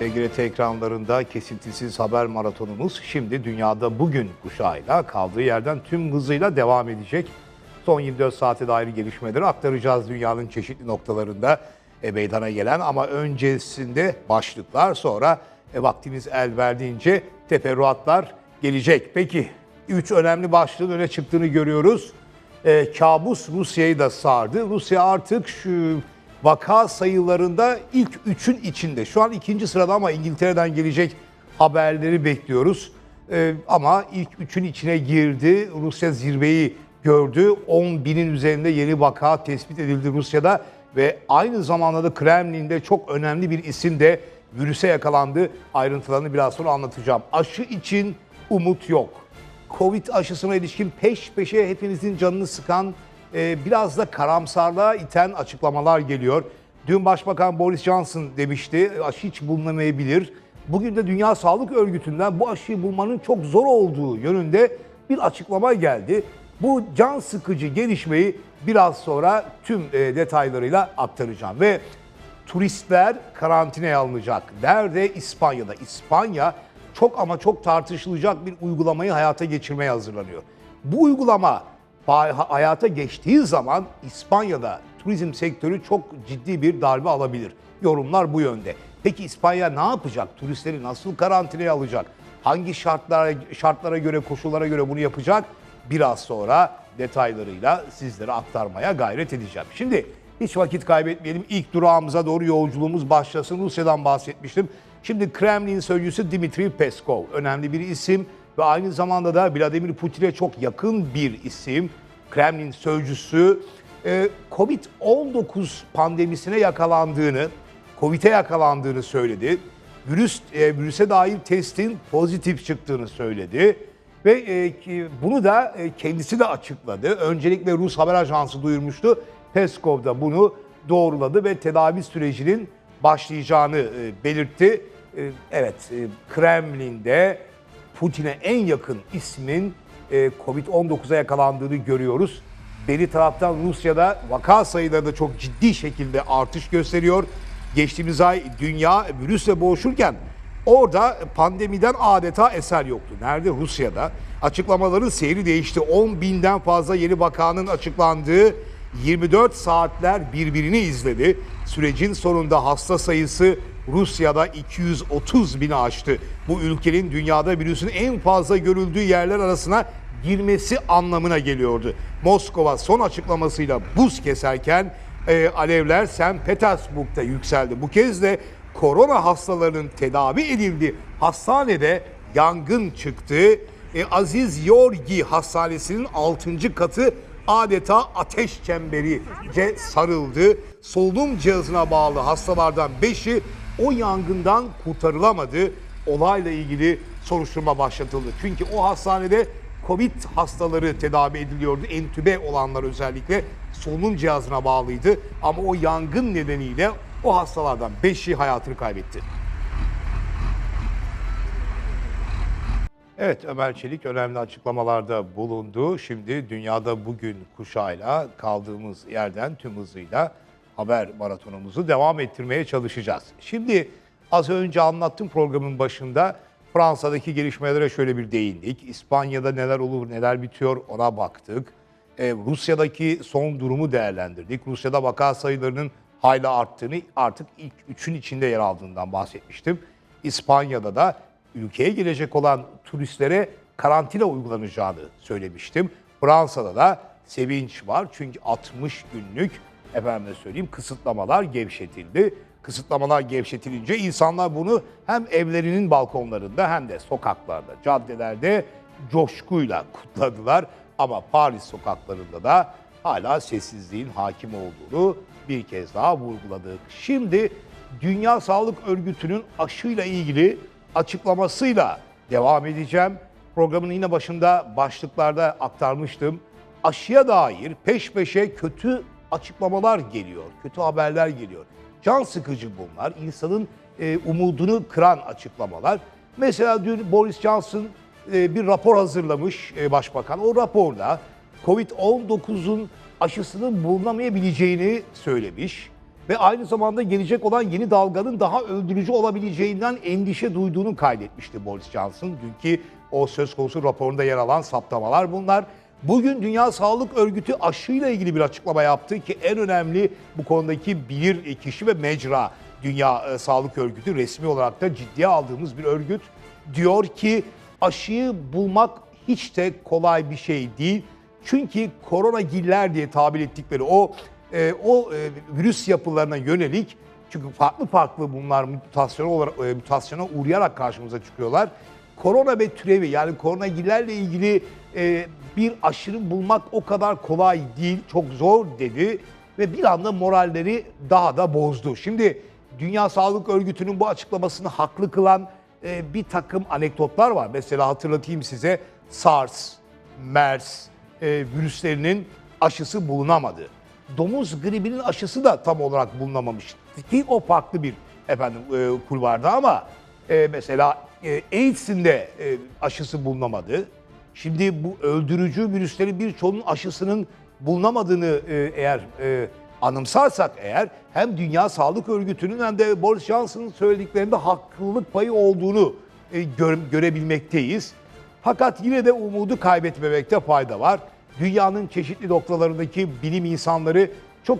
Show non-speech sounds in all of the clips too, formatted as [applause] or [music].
TGRT ekranlarında kesintisiz haber maratonumuz şimdi dünyada bugün kuşağıyla kaldığı yerden tüm hızıyla devam edecek. Son 24 saate dair gelişmeleri aktaracağız dünyanın çeşitli noktalarında e, meydana gelen ama öncesinde başlıklar sonra e, vaktimiz el verdiğince teferruatlar gelecek. Peki 3 önemli başlığın öne çıktığını görüyoruz. E, kabus Rusya'yı da sardı. Rusya artık şu vaka sayılarında ilk üçün içinde. Şu an ikinci sırada ama İngiltere'den gelecek haberleri bekliyoruz. Ee, ama ilk üçün içine girdi. Rusya zirveyi gördü. 10 binin üzerinde yeni vaka tespit edildi Rusya'da. Ve aynı zamanda da Kremlin'de çok önemli bir isim de virüse yakalandı. Ayrıntılarını biraz sonra anlatacağım. Aşı için umut yok. Covid aşısına ilişkin peş peşe hepinizin canını sıkan e, biraz da karamsarlığa iten açıklamalar geliyor. Dün Başbakan Boris Johnson demişti aşı hiç bulunamayabilir. Bugün de Dünya Sağlık Örgütü'nden bu aşıyı bulmanın çok zor olduğu yönünde bir açıklama geldi. Bu can sıkıcı gelişmeyi biraz sonra tüm e, detaylarıyla aktaracağım. Ve turistler karantinaya alınacak. Nerede? İspanya'da. İspanya çok ama çok tartışılacak bir uygulamayı hayata geçirmeye hazırlanıyor. Bu uygulama hayata geçtiği zaman İspanya'da turizm sektörü çok ciddi bir darbe alabilir. Yorumlar bu yönde. Peki İspanya ne yapacak? Turistleri nasıl karantinaya alacak? Hangi şartlara şartlara göre, koşullara göre bunu yapacak? Biraz sonra detaylarıyla sizlere aktarmaya gayret edeceğim. Şimdi hiç vakit kaybetmeyelim. İlk durağımıza doğru yolculuğumuz başlasın. Rusya'dan bahsetmiştim. Şimdi Kremlin sözcüsü Dmitri Peskov önemli bir isim ve aynı zamanda da Vladimir Putin'e çok yakın bir isim. Kremlin sözcüsü e, Covid-19 pandemisine yakalandığını, Covid'e yakalandığını söyledi. Virüs e, virüse dair testin pozitif çıktığını söyledi. Ve e, bunu da kendisi de açıkladı. Öncelikle Rus haber ajansı duyurmuştu. Peskov da bunu doğruladı ve tedavi sürecinin başlayacağını belirtti. Evet, Kremlin'de Putin'e en yakın ismin e, Covid-19'a yakalandığını görüyoruz. Beri taraftan Rusya'da vaka sayıları da çok ciddi şekilde artış gösteriyor. Geçtiğimiz ay dünya virüsle boğuşurken orada pandemiden adeta eser yoktu. Nerede? Rusya'da. Açıklamaların seyri değişti. 10 binden fazla yeni vakanın açıklandığı 24 saatler birbirini izledi. Sürecin sonunda hasta sayısı Rusya'da 230 bini aştı. Bu ülkenin dünyada virüsün en fazla görüldüğü yerler arasına girmesi anlamına geliyordu. Moskova son açıklamasıyla buz keserken e, alevler St. Petersburg'da yükseldi. Bu kez de korona hastalarının tedavi edildiği hastanede yangın çıktı. E, Aziz Yorgi Hastanesi'nin 6. katı adeta ateş çemberice sarıldı. Solunum cihazına bağlı hastalardan 5'i o yangından kurtarılamadı. Olayla ilgili soruşturma başlatıldı. Çünkü o hastanede Covid hastaları tedavi ediliyordu. Entübe olanlar özellikle solunum cihazına bağlıydı. Ama o yangın nedeniyle o hastalardan 5'i hayatını kaybetti. Evet Ömer Çelik önemli açıklamalarda bulundu. Şimdi dünyada bugün kuşağıyla kaldığımız yerden tüm hızıyla haber maratonumuzu devam ettirmeye çalışacağız. Şimdi az önce anlattım programın başında Fransa'daki gelişmelere şöyle bir değindik. İspanya'da neler olur neler bitiyor ona baktık. Ee, Rusya'daki son durumu değerlendirdik. Rusya'da vaka sayılarının hayli arttığını artık ilk üçün içinde yer aldığından bahsetmiştim. İspanya'da da ülkeye gelecek olan turistlere karantina uygulanacağını söylemiştim. Fransa'da da sevinç var çünkü 60 günlük efendime söyleyeyim kısıtlamalar gevşetildi. Kısıtlamalar gevşetilince insanlar bunu hem evlerinin balkonlarında hem de sokaklarda, caddelerde coşkuyla [laughs] kutladılar. Ama Paris sokaklarında da hala sessizliğin hakim olduğunu bir kez daha vurguladık. Şimdi Dünya Sağlık Örgütü'nün aşıyla ilgili açıklamasıyla devam edeceğim. Programın yine başında başlıklarda aktarmıştım. Aşıya dair peş peşe kötü açıklamalar geliyor, kötü haberler geliyor. Can sıkıcı bunlar, insanın e, umudunu kıran açıklamalar. Mesela dün Boris Johnson e, bir rapor hazırlamış e, başbakan. O raporda Covid-19'un aşısının bulunamayabileceğini söylemiş. ve aynı zamanda gelecek olan yeni dalganın daha öldürücü olabileceğinden endişe duyduğunu kaydetmişti Boris Johnson. Dünkü o söz konusu raporunda yer alan saptamalar bunlar. Bugün Dünya Sağlık Örgütü aşıyla ilgili bir açıklama yaptı ki en önemli bu konudaki bilir kişi ve mecra Dünya e, Sağlık Örgütü resmi olarak da ciddiye aldığımız bir örgüt diyor ki aşıyı bulmak hiç de kolay bir şey değil. Çünkü koronagiller diye tabir ettikleri o e, o e, virüs yapılarına yönelik çünkü farklı farklı bunlar mutasyon olarak e, mutasyona uğrayarak karşımıza çıkıyorlar. Korona ve türevi yani koronagillerle ilgili e, bir aşırı bulmak o kadar kolay değil, çok zor dedi ve bir anda moralleri daha da bozdu. Şimdi Dünya Sağlık Örgütü'nün bu açıklamasını haklı kılan e, bir takım anekdotlar var. Mesela hatırlatayım size SARS, MERS e, virüslerinin aşısı bulunamadı. Domuz gribinin aşısı da tam olarak bulunamamış. Ki o farklı bir efendim e, kulvarda ama e, mesela e, AIDS'in de e, aşısı bulunamadı. Şimdi bu öldürücü virüslerin birçoğunun aşısının bulunamadığını e, eğer e, anımsarsak eğer hem Dünya Sağlık Örgütü'nün hem de Boris Johnson'ın söylediklerinde haklılık payı olduğunu e, gör- görebilmekteyiz. Fakat yine de umudu kaybetmemekte fayda var. Dünyanın çeşitli noktalarındaki bilim insanları çok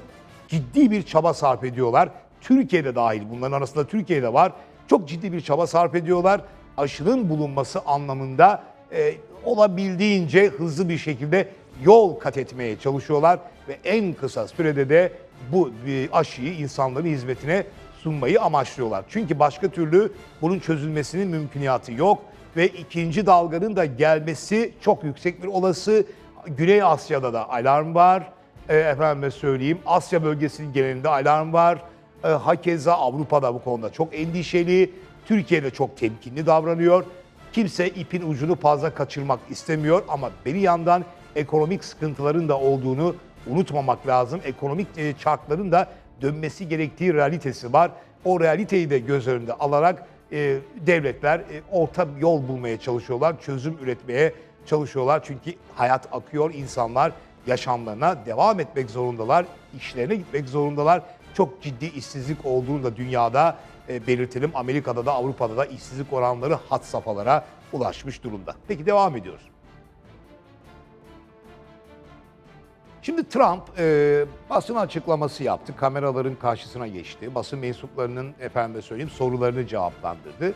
ciddi bir çaba sarf ediyorlar. Türkiye'de dahil bunların arasında Türkiye'de var. Çok ciddi bir çaba sarf ediyorlar. Aşının bulunması anlamında e, olabildiğince hızlı bir şekilde yol kat etmeye çalışıyorlar ve en kısa sürede de bu e, aşıyı insanların hizmetine sunmayı amaçlıyorlar. Çünkü başka türlü bunun çözülmesinin mümkünatı yok ve ikinci dalganın da gelmesi çok yüksek bir olası. Güney Asya'da da alarm var. E, efendime söyleyeyim Asya bölgesinin genelinde alarm var. E, hakeza Avrupa'da bu konuda çok endişeli. Türkiye'de çok temkinli davranıyor. Kimse ipin ucunu fazla kaçırmak istemiyor ama bir yandan ekonomik sıkıntıların da olduğunu unutmamak lazım. Ekonomik e, çarkların da dönmesi gerektiği realitesi var. O realiteyi de göz önünde alarak e, devletler e, orta yol bulmaya çalışıyorlar, çözüm üretmeye çalışıyorlar. Çünkü hayat akıyor, insanlar yaşamlarına devam etmek zorundalar, işlerine gitmek zorundalar. Çok ciddi işsizlik olduğunu da dünyada e, belirtelim. Amerika'da da Avrupa'da da işsizlik oranları hat safhalara ulaşmış durumda. Peki devam ediyoruz. Şimdi Trump e, basın açıklaması yaptı. Kameraların karşısına geçti. Basın mensuplarının efendime söyleyeyim sorularını cevaplandırdı.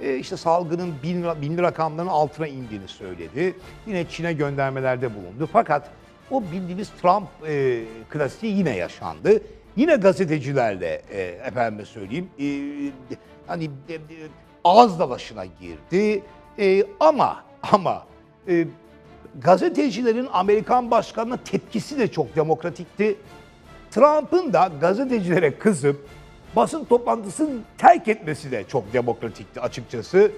E, işte salgının bin, binli rakamların altına indiğini söyledi. Yine Çin'e göndermelerde bulundu. Fakat o bildiğimiz Trump e, klasiği yine yaşandı. Yine gazetecilerle e, efendime söyleyeyim e, hani e, e, ağız dalaşına girdi. E, ama ama e, gazetecilerin Amerikan başkanına tepkisi de çok demokratikti. Trump'ın da gazetecilere kızıp basın toplantısını terk etmesi de çok demokratikti açıkçası.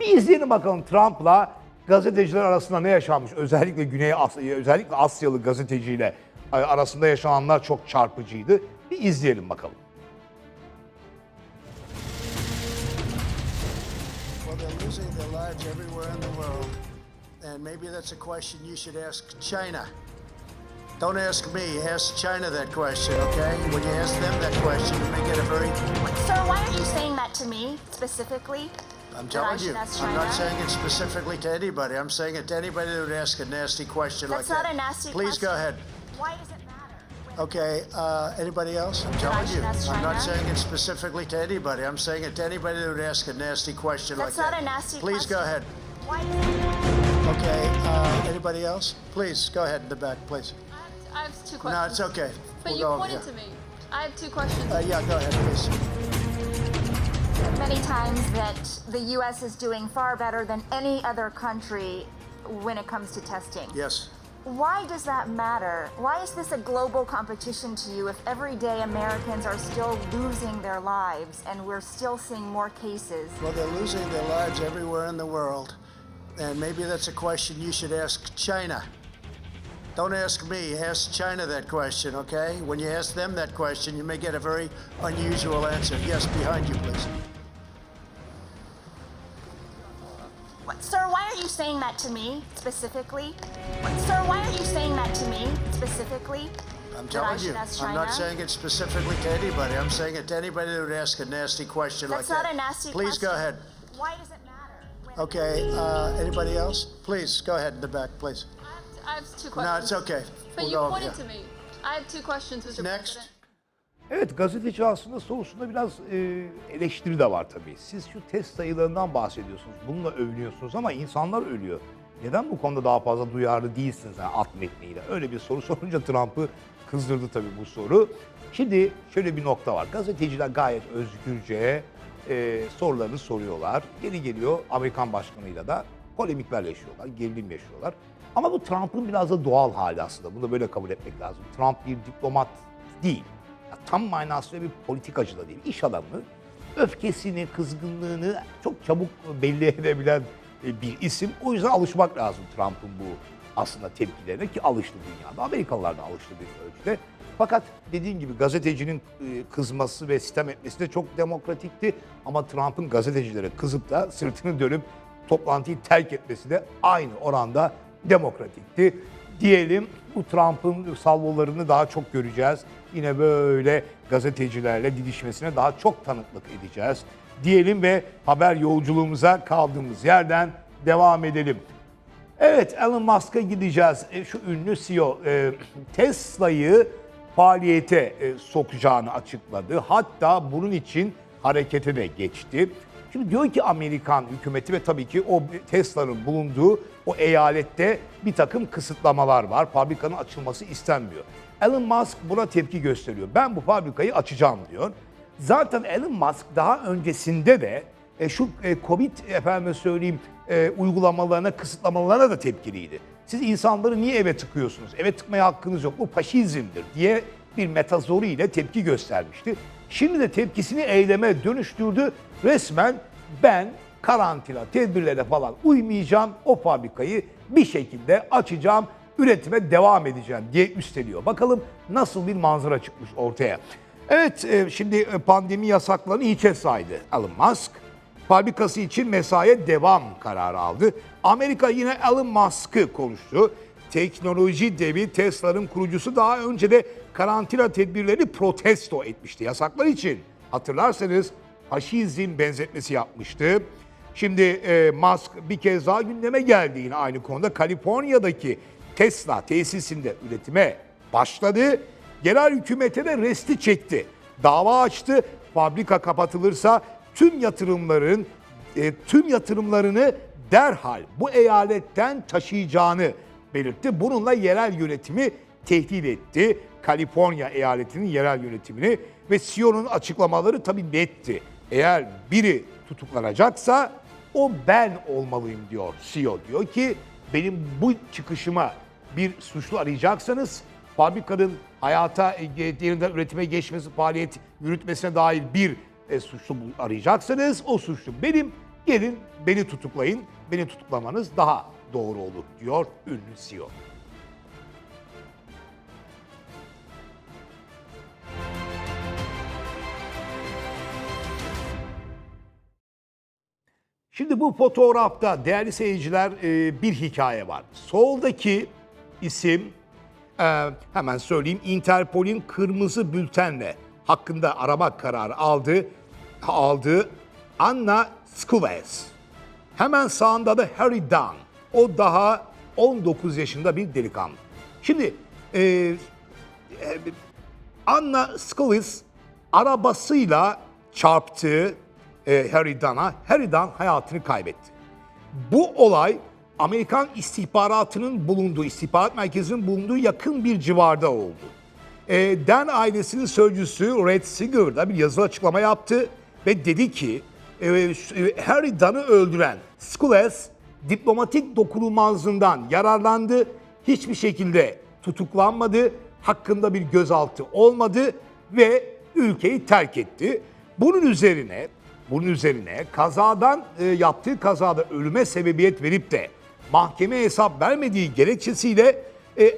Bir izleyelim bakalım Trump'la gazeteciler arasında ne yaşanmış. Özellikle Güney Asya, özellikle Asyalı gazeteciyle arasında yaşananlar çok çarpıcıydı. Bir izleyelim bakalım. Well, they're losing their lives everywhere in the world. And maybe that's a question you should ask China. Don't ask me, ask China that question, okay? When you ask them that question, you may get a very. Sir, why are you saying that to me specifically? I'm telling you, I'm not saying it specifically to anybody. I'm saying it to anybody that would ask a nasty question That's like not a nasty Please go ahead. Why does it matter? Okay, uh, anybody else? I'm telling you. I'm not China? saying it specifically to anybody. I'm saying it to anybody that would ask a nasty question like That's like not a nasty Please go ahead. Why does it matter? Okay, uh, anybody else? Please go ahead in the back, please. I have two questions. No, it's okay. But We'll you go over pointed here. to me. I have two questions. Uh, yeah, go ahead, please. Many times that the U.S. is doing far better than any other country when it comes to testing. Yes. Why does that matter? Why is this a global competition to you if every day Americans are still losing their lives and we're still seeing more cases? Well, they're losing their lives everywhere in the world. And maybe that's a question you should ask China. Don't ask me, ask China that question, okay? When you ask them that question, you may get a very unusual answer. Yes, behind you, please. Saying that to me specifically? Sir, why are you saying that to me specifically? I'm telling you. I'm not saying it specifically to anybody. I'm saying it to anybody that would ask a nasty question That's like that. That's not a nasty question. Please question. go ahead. Why does it matter? Okay. Uh, anybody else? Please go ahead in the back, please. I have, I have two No, questions. it's okay. But We'll you pointed to me. I have two questions, Mr. Next. President. Evet gazeteci aslında sorusunda biraz e, eleştiri de var tabii. Siz şu test sayılarından bahsediyorsunuz. Bununla övünüyorsunuz ama insanlar ölüyor. Neden bu konuda daha fazla duyarlı değilsiniz yani at metniyle? Öyle bir soru [laughs] sorunca Trump'ı kızdırdı tabii bu soru. Şimdi şöyle bir nokta var. Gazeteciler gayet özgürce e, sorularını soruyorlar. Geri geliyor Amerikan başkanıyla da polemikler yaşıyorlar, gerilim yaşıyorlar. Ama bu Trump'ın biraz da doğal hali aslında. Bunu da böyle kabul etmek lazım. Trump bir diplomat değil. Tam manasıyla bir politikacı da değil. İş adamı öfkesini, kızgınlığını çok çabuk belli edebilen e, bir isim. O yüzden alışmak lazım Trump'ın bu aslında tepkilerine ki alıştı dünyada. Amerikalılar da alıştı bir ölçüde. Fakat dediğim gibi gazetecinin e, kızması ve sitem etmesi de çok demokratikti. Ama Trump'ın gazetecilere kızıp da sırtını dönüp toplantıyı terk etmesi de aynı oranda demokratikti. Diyelim bu Trump'ın salvolarını daha çok göreceğiz. Yine böyle gazetecilerle didişmesine daha çok tanıklık edeceğiz. Diyelim ve haber yolculuğumuza kaldığımız yerden devam edelim. Evet Elon Musk'a gideceğiz. E, şu ünlü CEO e, Tesla'yı faaliyete e, sokacağını açıkladı. Hatta bunun için harekete de geçti. Şimdi diyor ki Amerikan hükümeti ve tabii ki o Tesla'nın bulunduğu o eyalette bir takım kısıtlamalar var. Fabrikanın açılması istenmiyor. Elon Musk buna tepki gösteriyor. Ben bu fabrikayı açacağım diyor. Zaten Elon Musk daha öncesinde de e, şu e, Covid efendim söyleyeyim e, uygulamalarına, kısıtlamalarına da tepkiliydi. Siz insanları niye eve tıkıyorsunuz? Eve tıkmaya hakkınız yok. Bu faşizmdir diye bir metazoru ile tepki göstermişti. Şimdi de tepkisini eyleme dönüştürdü. Resmen ben karantina tedbirlere falan uymayacağım. O fabrikayı bir şekilde açacağım, üretime devam edeceğim diye üsteliyor. Bakalım nasıl bir manzara çıkmış ortaya. Evet, e, şimdi e, pandemi yasaklarını hiçe saydı Elon Musk. Fabrikası için mesaiye devam kararı aldı. Amerika yine Elon Musk'ı konuştu. Teknoloji devi Tesla'nın kurucusu daha önce de karantina tedbirlerini protesto etmişti yasaklar için. Hatırlarsanız faşizm benzetmesi yapmıştı. Şimdi e, Musk bir kez daha gündeme geldi yine aynı konuda. Kaliforniya'daki Tesla tesisinde üretime başladı. Yerel hükümete de resti çekti. Dava açtı. Fabrika kapatılırsa tüm yatırımların e, tüm yatırımlarını derhal bu eyaletten taşıyacağını belirtti. Bununla yerel yönetimi tehdit etti. Kaliforniya eyaletinin yerel yönetimini ve CEO'nun açıklamaları tabii netti. Eğer biri tutuklanacaksa o ben olmalıyım diyor CEO. Diyor ki benim bu çıkışıma bir suçlu arayacaksanız fabrikanın hayata e, yeniden üretime geçmesi, faaliyet yürütmesine dair bir e, suçlu arayacaksanız o suçlu benim. Gelin beni tutuklayın. Beni tutuklamanız daha doğru olur diyor ünlü CEO. Şimdi bu fotoğrafta değerli seyirciler e, bir hikaye var. Soldaki isim e, hemen söyleyeyim Interpol'in kırmızı bültenle hakkında arama kararı aldı aldığı Anna Skuvez. Hemen sağında da Harry Dunn. O daha 19 yaşında bir delikanlı. Şimdi e, Anna Scullis arabasıyla çarptı e, Harry Dunn'a. Harry Dunn hayatını kaybetti. Bu olay Amerikan istihbaratının bulunduğu, istihbarat merkezinin bulunduğu yakın bir civarda oldu. E, Dan ailesinin sözcüsü Red Singer da bir yazılı açıklama yaptı ve dedi ki e, Harry Dunn'ı öldüren Scullis diplomatik dokunulmazlığından yararlandı. Hiçbir şekilde tutuklanmadı, hakkında bir gözaltı olmadı ve ülkeyi terk etti. Bunun üzerine bunun üzerine kazadan e, yaptığı kazada ölüme sebebiyet verip de mahkemeye hesap vermediği gerekçesiyle e, e,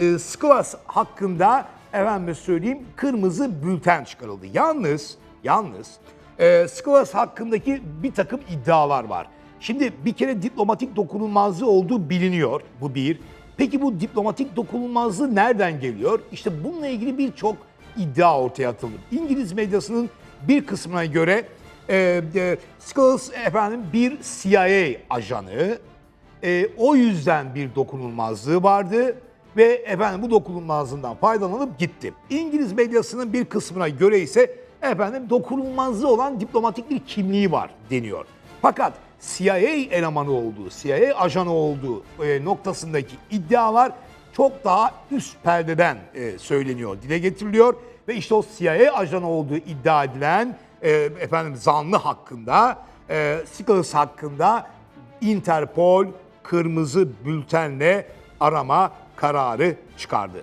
e, Sklas hakkında efendim söyleyeyim kırmızı bülten çıkarıldı. Yalnız yalnız e, Sklas hakkındaki bir takım iddialar var. Şimdi bir kere diplomatik dokunulmazlığı olduğu biliniyor. Bu bir. Peki bu diplomatik dokunulmazlığı nereden geliyor? İşte bununla ilgili birçok iddia ortaya atıldı. İngiliz medyasının bir kısmına göre e, e, Skulls efendim bir CIA ajanı. E, o yüzden bir dokunulmazlığı vardı ve efendim bu dokunulmazlığından faydalanıp gitti. İngiliz medyasının bir kısmına göre ise efendim dokunulmazlığı olan diplomatik bir kimliği var deniyor. Fakat CIA elemanı olduğu, CIA ajanı olduğu e, noktasındaki iddialar çok daha üst perdeden e, söyleniyor, dile getiriliyor ve işte o CIA ajanı olduğu iddia edilen e, efendim zanlı hakkında, e, Sickles hakkında Interpol kırmızı bültenle arama kararı çıkardı.